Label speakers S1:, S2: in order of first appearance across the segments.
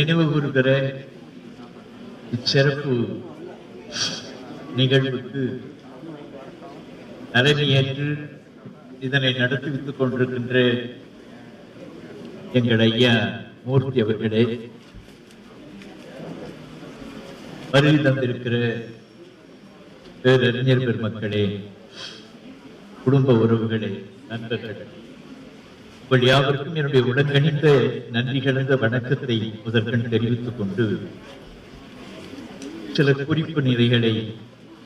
S1: நினைவு கூறுகிற இச்சிறப்பு நிகழ்வுக்கு தலைமையேற்று இதனை நடத்தி வைத்துக் கொண்டிருக்கின்ற எங்கள் ஐயா மூர்த்தி அவர்களே வருகை தந்திருக்கிற பேரறிஞர் பெருமக்களே குடும்ப உறவுகளே நண்பர்களே. உங்கள் யாவருக்கும் என்னுடைய உடன்கணிந்த நன்றி கலந்த வணக்கத்தை முதற்கண் தெரிவித்துக் கொண்டு சில குறிப்பு நிறைகளை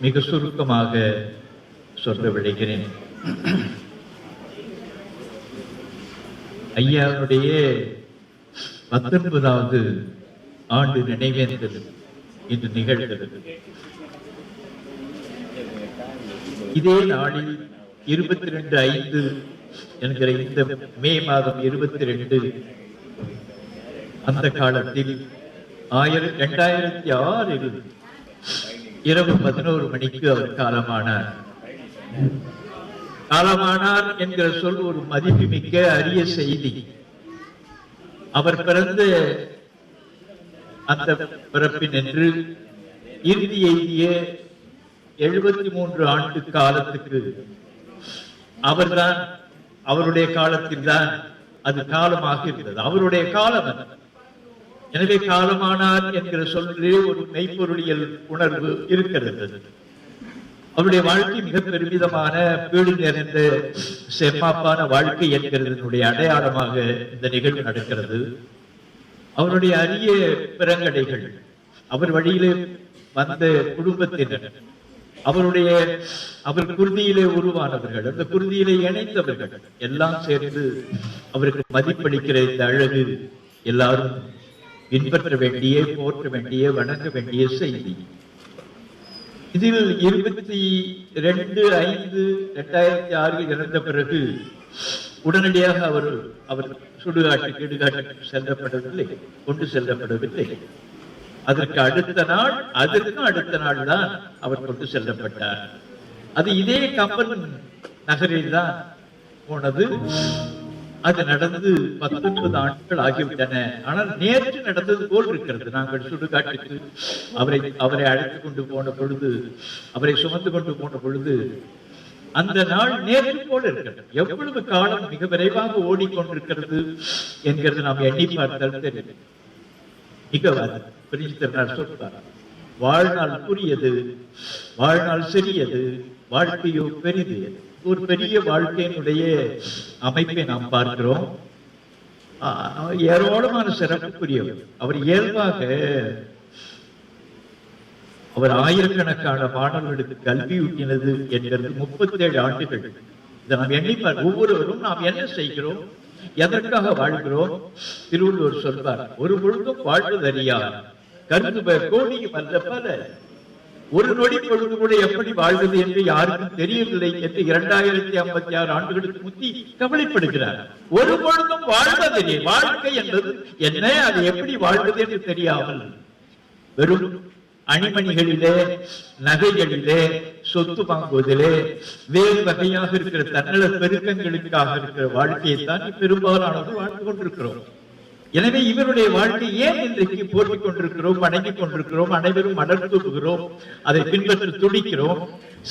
S1: மிக சுருக்கமாக சொல்ல விளைகிறேன் ஐயாவுடைய பத்தொன்பதாவது ஆண்டு நினைவேந்தல் இன்று நிகழ்கிறது. இதே நாளில் இருபத்தி ரெண்டு ஐந்து என்கிற இந்த மே மாதம் இருபத்தி ரெண்டு அந்த காலத்தில் ஆயிரம் இரண்டாயிரத்தி ஆறில் இரவு பதினோரு மணிக்கு அவர் காலமானார். காலமானார் என்கிற சொல் ஒரு மதிப்புமிக்க அரிய செய்தி. அவர் பிறந்த அந்த பிறப்பின் என்று இறுதி எய்திய எழுபத்தி மூன்று ஆண்டு காலத்துக்கு அவர்தான் அவருடைய காலத்தில் தான் அது காலமாக இருந்தது. அவருடைய காலம் எனவே காலமானார் என்கிற சொல்லிலே ஒரு மெய்ப்பொருளியல் உணர்வு இருக்கிறது. அவருடைய வாழ்க்கை மிக பெருமிதமான பீடு நிறைந்த செம்மாப்பான வாழ்க்கை என்கிறதனுடைய அடையாளமாக இந்த நிகழ்வு நடக்கிறது. அவருடைய அரிய பிறங்கடைகள் அவர் வழியிலே வந்த குடும்பத்தினர் அவருடைய அவர் குருதியிலே உருவானவர்கள் அந்த குருதியிலே இணைந்தவர்கள் எல்லாம் சேர்ந்து அவருக்கு மதிப்பளிக்கிற இந்த அழகு எல்லாரும் பின்பற்ற வேண்டிய போற்ற வேண்டிய வணங்க வேண்டிய செய்தி. இதில் இருபத்தி ரெண்டு ஐந்து இரண்டாயிரத்தி ஆறில் இறந்த பிறகு உடனடியாக அவர் அவர் சுடுகாட்டு இடுகாட்டுக்கு செல்லப்படவில்லை கொண்டு செல்லப்படவில்லை. அதற்கு அடுத்த நாள் அதற்கும் அடுத்த நாள் தான் அவர் கொண்டு செல்லப்பட்டார். அது இதே கப்பல் நகரில் தான் போனது. அது நடந்து பத்தொன்பது ஆண்டுகள் ஆகிவிட்டன. ஆனால் நேற்று நடந்தது போல் இருக்கிறது. நாங்கள் சுடுகாட்டுக்கு அவரை அவரை அழைத்து கொண்டு போன பொழுது அவரை சுமந்து கொண்டு போன பொழுது அந்த நாள் நேற்று போல இருக்கிறது. எவ்வளவு காலம் மிக விரைவாக ஓடிக்கொண்டிருக்கிறது என்கிறது நாம் எண்ணி பார்த்தால் தெரியும். மிக பிரிஞ்சு திருநாள் வாழ்நாள் புரியது வாழ்நாள் சிறியது வாழ்க்கையோ பெரிது. ஒரு பெரிய வாழ்க்கையினுடைய அமைப்பை நாம் பார்க்கிறோம். ஆஹ் ஏராளமான சிறப்புக்குரியவர். அவர் இயல்பாக அவர் ஆயிரக்கணக்கான மாணவர்களுக்கு கல்வி ஊட்டினது என்கிறது முப்பத்தி ஏழு ஆண்டுகள். இதை நாம் எண்ணிப்பார் ஒவ்வொருவரும் நாம் என்ன செய்கிறோம்? எதற்காக வாழ்கிறோம்? திருவள்ளுவர் சொல்வார் ஒரு பொழுதும் வாழ்வதறியார். கருத்து கோடியும் அல்ல பல. ஒரு நொடி பொழுது கூட எப்படி வாழ்வது என்று யாருக்கும் தெரியவில்லை என்று இரண்டாயிரத்தி ஐம்பத்தி ஆறு ஆண்டுகளுக்கு முத்தி கவலைப்படுகிறார். ஒரு பொழுதும் வாழ்வதில்லை வாழ்க்கை என்பது என்ன? அது எப்படி வாழ்வது என்று தெரியாமல் வெறும் அணிமணிகளிலே நகைகளிலே சொத்து வாங்குவதிலே வேறு வகையாக இருக்கிற தன்னல பெருக்கங்களுக்காக இருக்கிற வாழ்க்கையை தான் பெரும்பாலானவர்கள் வாழ்ந்து கொண்டிருக்கிறோம். எனவே இவருடைய வாழ்க்கை ஏன் இன்றைக்கு போட்டிக் கொண்டிருக்கிறோம் வணங்கிக் கொண்டிருக்கிறோம் அனைவரும் மலர் தூக்குகிறோம் அதை பின்பற்ற துடிக்கிறோம்?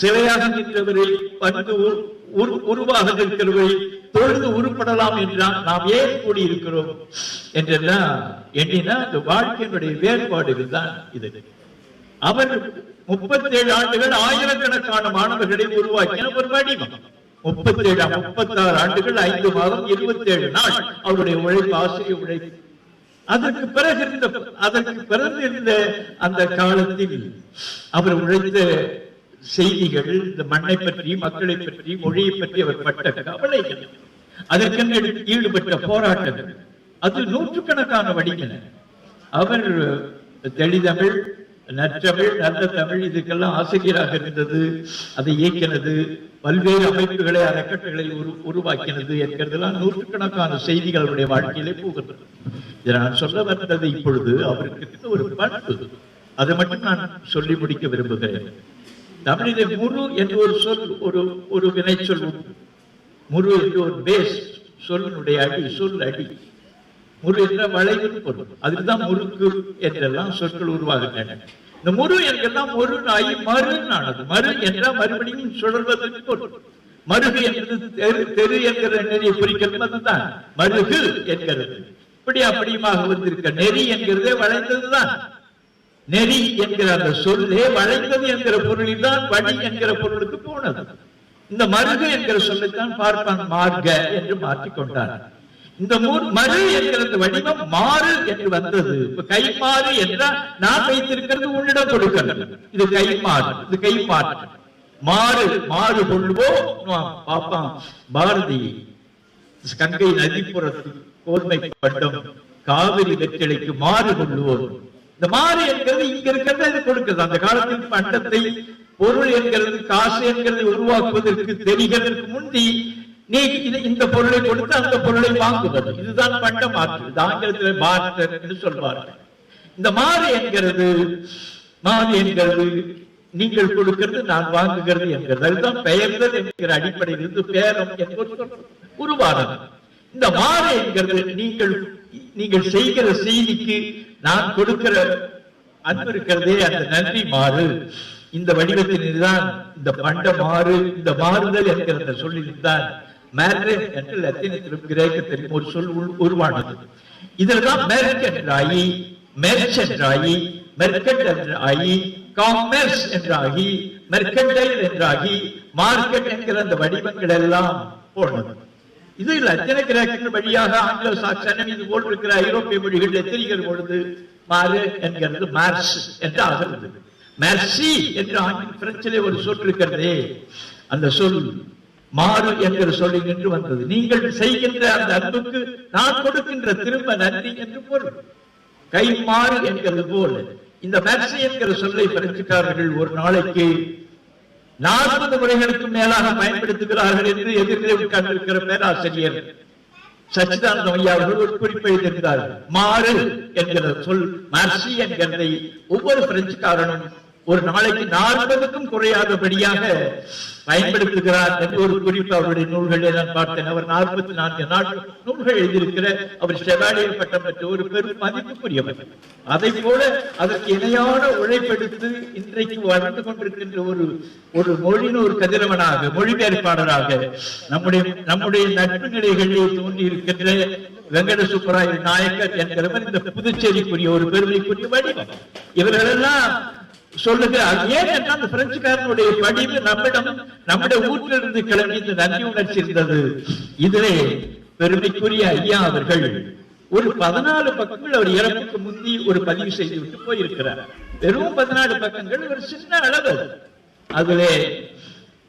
S1: சிலையாக நின்றவரில் வந்து உருவாக நிற்கிறவரை தொழுது உருப்படலாம் என்றால் நாம் ஏன் கூடியிருக்கிறோம்? என்றெல்லாம் எண்ணினா அந்த வாழ்க்கையினுடைய வேறுபாடுகள் தான் இது. அவர் முப்பத்தி ஏழு ஆண்டுகள் ஆயிரக்கணக்கான மாணவர்களை உருவாக்கின ஒரு வடிவம். முப்பத்தி ஏழு முப்பத்தி ஆறு ஆண்டுகள் ஐந்து மாதம் இருபத்தி ஏழு நாள் அவருடைய உழைப்பு ஆசிரிய உழைப்பு. அதற்கு பிறகு இருந்த அதற்கு பிறகு இருந்த அந்த காலத்தில் அவர் உழைத்த செய்திகள் இந்த மண்ணை பற்றி மக்களை பற்றி மொழியை பற்றி அவர் பட்ட கவலைகள் அதற்கென்று ஈடுபட்ட போராட்டங்கள் அது நூற்றுக்கணக்கான வடிகள். அவர் தெளிதமிழ் நற்றமிழ் நல்ல தமிழ் இதுக்கெல்லாம் ஆசிரியராக இருந்தது. அதை இயக்கினது. பல்வேறு அமைப்புகளை அறக்கட்டுகளை உரு உருவாக்கினது. என்கிறதெல்லாம் நூற்றுக்கணக்கான செய்திகள் அவருடைய வாழ்க்கையிலே போகிறது இதை நான் சொல்ல வந்தது இப்பொழுது அவருக்கு ஒரு பண்பு. அதை மட்டும் நான் சொல்லி முடிக்க விரும்புகிறேன். தமிழிலே முரு என்று ஒரு சொல் ஒரு ஒரு வினை சொல் முரு என்று ஒரு பேஸ் சொல்லினுடைய அடி சொல் அடி. முரு என்ற வளைவு பொருள். அதுதான் முறுக்கு என்றெல்லாம் சொற்கள் உருவாகின்றன. இந்த முரு என்றெல்லாம் ஒரு நாய் மறு மறு என்றால் மறுபடியும் சுழல்வதற்கு பொருள். மருகு என்பது தெரு தெரு என்கிற நெறியை குறிக்கிறது அதுதான் மருகு என்கிறது. இப்படி அப்படியுமாக வந்திருக்க நெறி என்கிறதே வளைந்ததுதான். நெறி என்கிற அந்த சொல்லே வளைந்தது என்கிற பொருளில் தான் வழி என்கிற பொருளுக்கு போனது. இந்த மருகு என்கிற சொல்லைத்தான் பார்ப்பான் மார்க என்று மாற்றிக் கொண்டார் இந்த மூர் மறு என்கிற வடிவம் மாறு என்று வந்தது. கைமாறு என்றால் நான் வைத்திருக்கிறது உன்னிடம் கொடுக்கிறது. இது கைமாறு இது கை மாறு. மாறு கொள்வோம் பாப்பான் பாரதி கங்கை நதிப்புறத்து கோர்மை பட்டம் காவிரி வெற்றிலைக்கு மாறு கொள்வோம் இந்த மாறு என்கிறது இங்க இருக்கிறது இது கொடுக்கிறது. அந்த காலத்தில் பண்டத்தை பொருள் என்கிறது காசு என்கிறது உருவாக்குவதற்கு தெரிகிறதற்கு முந்தி நீ இது- இந்த பொருளை கொடுத்து அந்த பொருளை வாங்குவது. இதுதான் பண்ட மாற்று. இது ஆங்கிலத்தில் மாற்று என்று சொல்வார்கள். இந்த மாறு என்கிறது. மாறு என்கிறது. நீங்கள் கொடுக்கிறது நான் வாங்குகிறது என்கிறது. அதுதான் பெயர்தல் என்கிற அடிப்படையில் இருந்து பேரம் என்பது உருவானது. இந்த மாறு என்கிறது. நீங்கள் நீங்கள் செய்கிற செய்திக்கு நான் கொடுக்கிற அன்பு இருக்கிறதே அந்த நன்றி மாறு. இந்த வடிவத்தில் தான் இந்த பண்ட மாறு இந்த மாறுதல் என்கிற அந்த சொல்லில் தான் மேரே என்று லத்தீனத்திலும் கிரேக்கத்திலும் ஒரு சொல் உரு- உருவானது. இதில்தான் மெர்க் என்றாகி மெர்ச் என்றாகி மெர்கட் என்றாகி காமர்ஸ் என்றாகி மெர்கண்டைல் என்றாகி மார்க்கெட் என்கிற அந்த வடிவங்கள் எல்லாம் போனது. இது லத்தின கிரேக்கத்தின் வழியாக ஆங்கில சாக்சனம் இது போல் இருக்கிற ஐரோப்பிய மொழிகள் எத்தரிக்கிற பொழுது மாறு என்கிறது மார்ஸ் என்று ஆகிறது. மெர்சி என்று ஆங்கில பிரெஞ்சிலே ஒரு சொல் இருக்கிறதே. அந்த சொல் மாறு என்று சொல்லி நின்று வந்தது. நீங்கள் செய்கின்ற அந்த அன்புக்கு நான் கொடுக்கின்ற திரும்ப நன்றி என்று பொருள். கை மாறு என்கிறது போல். இந்த மேக்ஸி என்கிற சொல்லை பிரெஞ்சுக்காரர்கள் ஒரு நாளைக்கு நாற்பது முறைகளுக்கு மேலாக பயன்படுத்துகிறார்கள் என்று எதிர்த்து உட்கார்ந்திருக்கிற பேராசிரியர் சச்சிதானந்த ஐயா அவர்கள் ஒரு குறிப்பு எழுதியிருந்தார்கள் மாறு என்கிற சொல் மர்சி என்கிறதை ஒவ்வொரு பிரெஞ்சுக்காரனும் ஒரு நாளைக்கு நாற்பதுக்கும் குறையாதபடியாக பயன்படுத்துகிறார் என்று ஒரு குறிப்பு அவருடைய நூல்களை நான் பார்த்தேன். அவர் நாற்பத்தி நான்கு நாட்கள் நூல்கள் எழுதியிருக்கிற அவர் செவாலியர் பட்டம் பெற்ற ஒரு பெரும் மதிப்புக்குரியவர். அதை போல அதற்கு இணையான உழைப்பெடுத்து இன்றைக்கு வளர்ந்து கொண்டிருக்கின்ற ஒரு ஒரு மொழிநூறு கதிரவனாக மொழிபெயர்ப்பாளராக நம்முடைய நம்முடைய நட்பு நிலைகளிலே தோன்றி இருக்கின்ற வெங்கட சுப்பராய நாயக்கர் என்கிறவர் இந்த புதுச்சேரிக்குரிய ஒரு பெருமைக்குரிய வடிவம். இவர்களெல்லாம் சொல்லுகிறார் ஏன் என்றால் அந்த பிரெஞ்சுக்காரனுடைய படிவு நம்மிடம் நம்முடைய ஊற்றிலிருந்து கிளம்பி இந்த நன்றி உணர்ச்சி இருந்தது. இதிலே பெருமைக்குரிய ஐயா அவர்கள் ஒரு பதினாலு பக்கங்கள் அவர் இறப்புக்கு முந்தி ஒரு பதிவு செய்து விட்டு போயிருக்கிறார். வெறும் பதினாலு பக்கங்கள் ஒரு சின்ன அளவு. அதிலே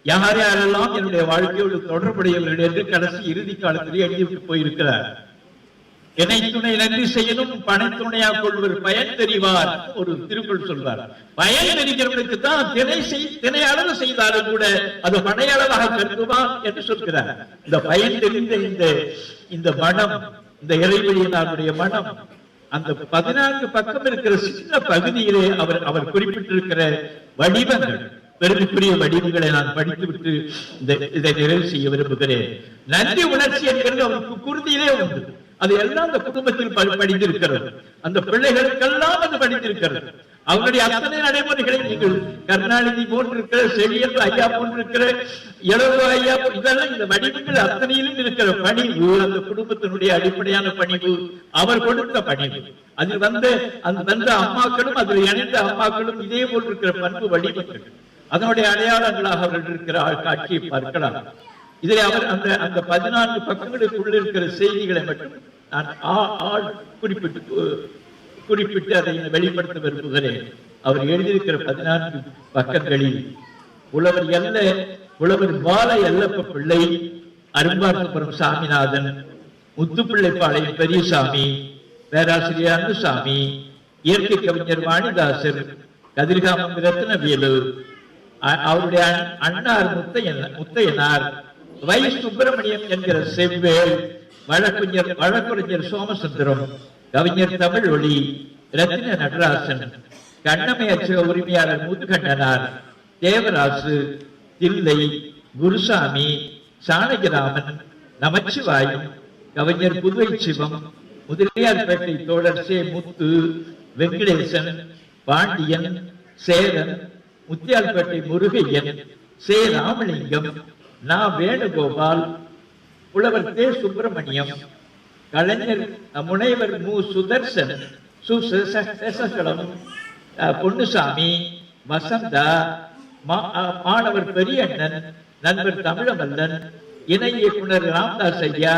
S1: யார் யாரெல்லாம் என்னுடைய வாழ்க்கையோடு தொடர்புடையவர்கள் என்று கடைசி இறுதி காலத்திலே எழுதிவிட்டு போயிருக்கிறார். இணைத்துணை நன்றி செய்யணும் பணை கொள்வர் பயன் தெரிவார் ஒரு திருக்குள் சொல்வார் பயன் தெரிகிறவனுக்கு தான் திணை செய் திணை அளவு செய்தாலும் கூட அது பனை அளவாக என்று சொல்கிறார். இந்த பயன் தெரிந்த இந்த இந்த மனம் இந்த இறைவழியினாருடைய மனம் அந்த பதினான்கு பக்கம் இருக்கிற சின்ன பகுதியிலே அவர் அவர் குறிப்பிட்டிருக்கிற வடிவங்கள் பெருமைக்குரிய வடிவங்களை நான் படித்துவிட்டு இந்த இதை நிறைவு செய்ய விரும்புகிறேன். நன்றி உணர்ச்சி என்கிறது அவருக்கு குருதியிலே உண்டு. அது எல்லாம் அந்த குடும்பத்தில் படித்திருக்கிறது. அந்த பிள்ளைகளுக்கெல்லாம் அது படித்திருக்கிறது. அவருடைய அத்தனை நடைமுறைகளை நீங்கள் கருணாநிதி போன்றிருக்கிற செழியல் ஐயா போன்றிருக்கிற இளவு ஐயா இதெல்லாம் இந்த வடிவங்கள் அத்தனையிலும் இருக்கிற பணிவு அந்த குடும்பத்தினுடைய அடிப்படையான பணிவு அவர் கொடுத்த பணிவு. அதில் வந்த அந்த வந்த அம்மாக்களும் அதில் இணைந்த அம்மாக்களும் இதே போல் இருக்கிற பண்பு வடிவங்கள். அதனுடைய அடையாளங்களாக அவர்கள் இருக்கிற காட்சியை பார்க்கலாம். இதில் அவர் அந்த அந்த பதினான்கு பக்கங்களுக்குள்ள இருக்கிற செய்திகளை மட்டும் நான் ஆ- ஆள் குறிப்பிட்டு குறிப்பிட்டு அதை வெளிப்படுத்த விரும்புகிறேன். அவர் எழுதியிருக்கிற பதினான்கு பக்கங்களில் உழவர் எல்ல உழவர் பால எல்லப்ப பிள்ளை அரும்பார்த்தபுரம் சாமிநாதன் முத்துப்பிள்ளைப்பாளையம் பெரியசாமி பேராசிரியர் அன்புசாமி இயற்கை கவிஞர் வாணிதாசர் கதிர்காமம் ரத்னவேலு அவருடைய அண்ணார் முத்தையன் முத்தையனார் வை சுப்பிரமணியம் என்கிற செவ்வேல் வழக்குஞர் வழக்குரைஞர் சோமசுந்தரம் கவிஞர் தமிழ் ஒளி ரத்தின நடராசன் கண்ணமையச்சக உரிமையாளர் முதுகண்ணனார் தேவராசு தில்லை குருசாமி சாணகிராமன் நமச்சிவாயம் கவிஞர் புதுவை சிவம் முதலியார்பேட்டை தோழர் சே. முத்து வெங்கடேசன் பாண்டியன் சேரன் முத்தியால்பேட்டை முருகையன் சே. ராமலிங்கம் நான் வேணுகோபால் புலவர் தே சுப்பிரமணியம் கலைஞர் முனைவர் மு. சுதர்சன் சு. அஹ், பொன்னுசாமி வசந்தா மா- மாணவர் பெரியண்ணன் நண்பர் தமிழமல்லன் இணை இயக்குனர் ராமதாஸ் ஐயா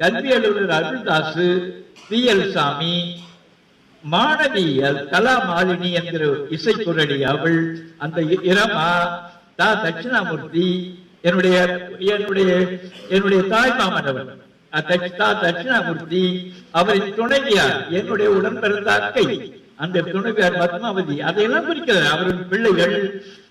S1: கல்வி அலுவலர் அருள்தாசு பி. எல். சாமி மாணவியல் கலா மாலினி என்கிற இசைக்குரடி அவள் அந்த இரமா தா. தட்சிணாமூர்த்தி என்னுடைய என்னுடைய என்னுடைய தாய் மாமனவர் அ, தட்சிணாமூர்த்தி அவரின் துணைவியார் என்னுடைய உடன் பிறந்த அக்கை அந்த துணைவியார் பத்மாவதி அதையெல்லாம் குறிக்கிறார். அவரின் பிள்ளைகள்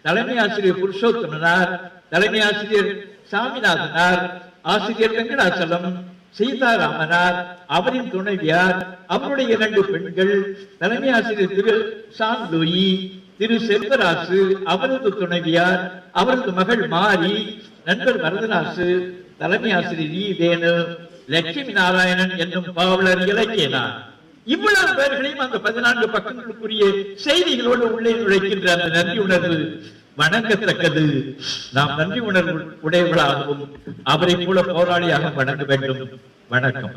S1: தலைமை ஆசிரியர் புருஷோத்தமனார் தலைமை ஆசிரியர் சாமிநாதனார் ஆசிரியர் வெங்கடாசலம் சீதாராமனார் அவரின் துணைவியார் அவருடைய இரண்டு பெண்கள் தலைமை ஆசிரியர் திரு சாந்தோயி திரு செல்வராசு அவரது துணைவியார் அவரது மகள் மாரி நண்பர் வரதராசு தலைமை ஆசிரியர் ஈ. வேணு லட்சுமி நாராயணன் என்னும் பாவலர் இலக்கியனார். இவ்வளவு பேர்களையும் அந்த பதினான்கு பக்கங்களுக்குரிய செய்திகளோடு உள்ளே நுழைக்கின்ற அந்த நன்றி உணர்வு வணங்கத்தக்கது. நாம் நன்றி உணர்வு உடையவர்களாகவும் அவரை போல போராளியாக வணங்க வேண்டும். வணக்கம்.